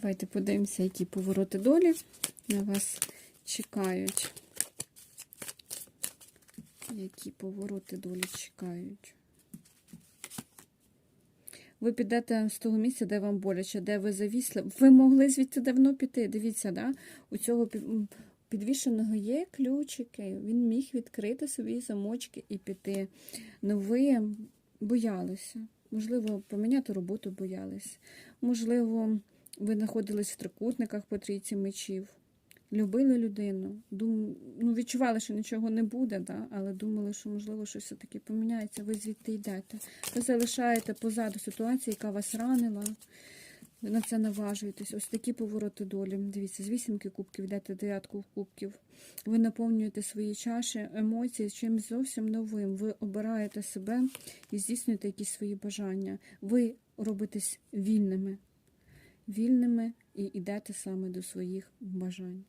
Давайте подивимося, які повороти долі на вас чекають. Які повороти долі чекають. Ви підете з того місця, де вам боляче, де ви завісли. Ви могли звідти давно піти. Дивіться, да? у цього підвішеного є ключики. Він міг відкрити собі замочки і піти. Ну ви боялися. Можливо, поміняти роботу боялись. Можливо, ви знаходились в трикутниках по трійці мечів. Любили людину, дум... ну, відчували, що нічого не буде, да? але думали, що можливо щось все-таки поміняється. Ви звідти йдете. Ви залишаєте позаду ситуацію, яка вас ранила. Ви на це наважуєтесь. Ось такі повороти долі. Дивіться, з вісімки кубків йдете дев'ятку кубків. Ви наповнюєте свої чаші, емоції чимось зовсім новим. Ви обираєте себе і здійснюєте якісь свої бажання. Ви робитесь вільними. Вільними і йдете саме до своїх бажань.